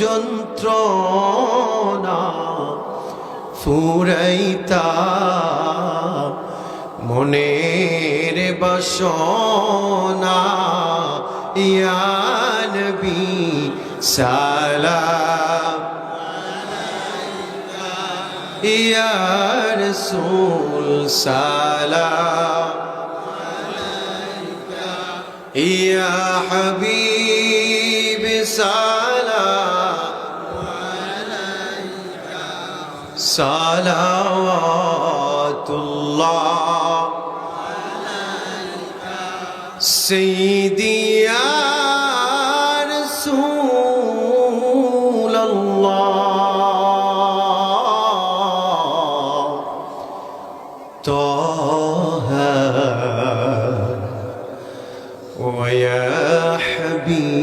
যন্ত্রণা ফুরাইতা মনের বাসনা। ইয়ানবি সালাম। ইয়ার সুল সালাম। ইয়া হাবিব সালাম। صلوات الله. سيدي يا رسول الله. طه ويا حبيب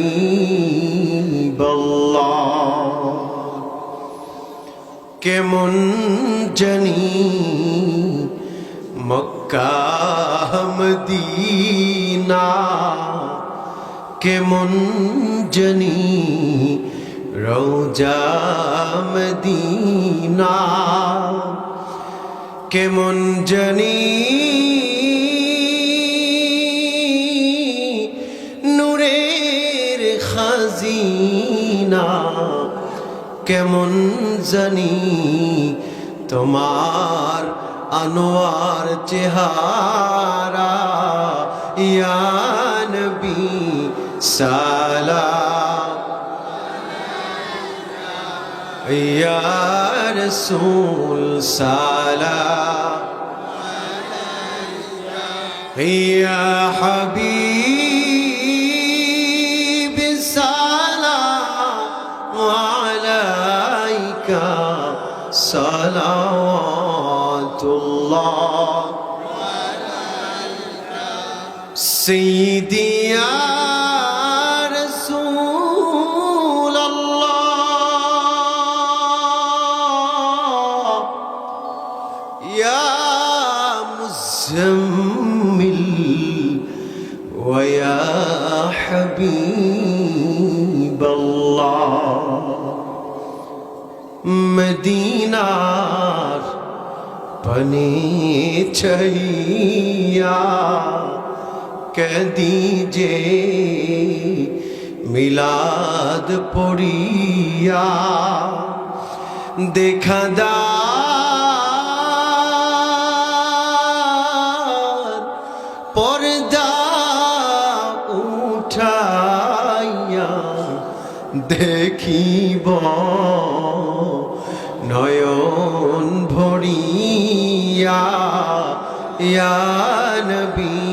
কেমন জানি মক্কা মদিনা কেমন জানি রোজা মদিনা। কেমন জানি নূরের খাজিনা। কেমন জানি তোমার আনোয়ার চেহারা। ইয়ানবি সালাম। ইয়া রসুল সালাম। ইয়া হাবিব সালাম। আলাইকা صلوات الله سيدي يا رسول الله يا مزمل ويا حبيب মদিনার পানি ছাইয়া কদি যে মিলাদ পড়িয়া দেখা দা পর্দা উঠাইয়া দেখিব নয়ন ভরিয়া ইয়া নবী।